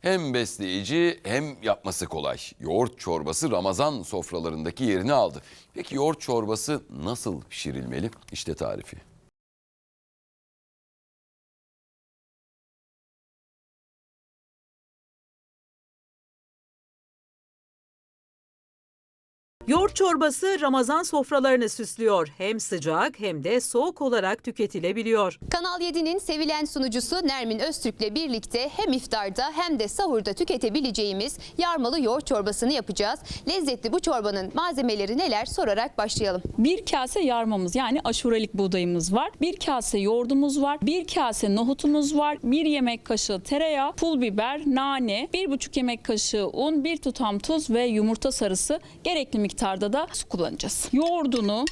Hem besleyici hem yapması kolay. Yoğurt çorbası Ramazan sofralarındaki yerini aldı. Peki yoğurt çorbası nasıl pişirilmeli? İşte tarifi. Yoğurt çorbası Ramazan sofralarını süslüyor. Hem sıcak hem de soğuk olarak tüketilebiliyor. Kanal 7'nin sevilen sunucusu Nermin Öztürk'le birlikte hem iftarda hem de sahurda tüketebileceğimiz yarmalı yoğurt çorbasını yapacağız. Lezzetli bu çorbanın malzemeleri neler sorarak başlayalım. Bir kase yarmamız yani aşurelik buğdayımız var. Bir kase yoğurdumuz var. Bir kase nohutumuz var. Bir yemek kaşığı tereyağı, pul biber, nane, bir buçuk yemek kaşığı un, bir tutam tuz ve yumurta sarısı gerekli miktarda da su kullanacağız. Yoğurdunu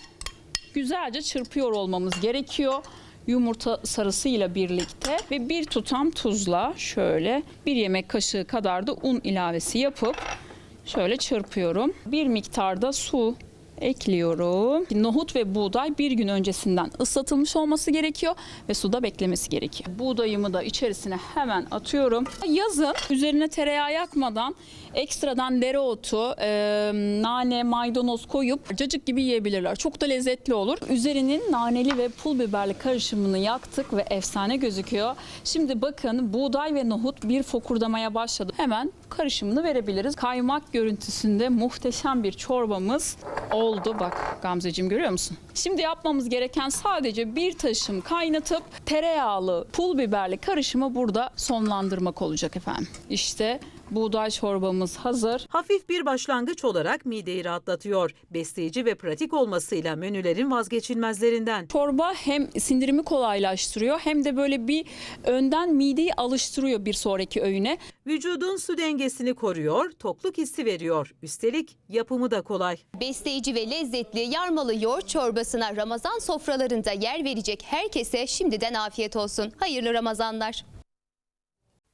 güzelce çırpıyor olmamız gerekiyor. Yumurta sarısıyla birlikte ve bir tutam tuzla şöyle bir yemek kaşığı kadar da un ilavesi yapıp Şöyle çırpıyorum. Bir miktarda su ekliyorum. Nohut ve buğday bir gün öncesinden ıslatılmış olması gerekiyor ve suda beklemesi gerekiyor. Buğdayımı da içerisine hemen atıyorum. Yazın üzerine tereyağı yakmadan ekstradan dereotu, e, nane, maydanoz koyup cacık gibi yiyebilirler. Çok da lezzetli olur. Üzerinin naneli ve pul biberli karışımını yaktık ve efsane gözüküyor. Şimdi bakın buğday ve nohut bir fokurdamaya başladı. Hemen karışımını verebiliriz. Kaymak görüntüsünde muhteşem bir çorbamız oldu. Bak Gamzeciğim görüyor musun? Şimdi yapmamız gereken sadece bir taşım kaynatıp tereyağlı, pul biberli karışımı burada sonlandırmak olacak efendim. İşte buğday çorbamız hazır. Hafif bir başlangıç olarak mideyi rahatlatıyor. Besleyici ve pratik olmasıyla menülerin vazgeçilmezlerinden. Çorba hem sindirimi kolaylaştırıyor hem de böyle bir önden mideyi alıştırıyor bir sonraki öğüne. Vücudun su dengesini koruyor, tokluk hissi veriyor. Üstelik yapımı da kolay. Besleyici ve lezzetli yarmalı yoğurt çorbasına Ramazan sofralarında yer verecek herkese şimdiden afiyet olsun. Hayırlı Ramazanlar.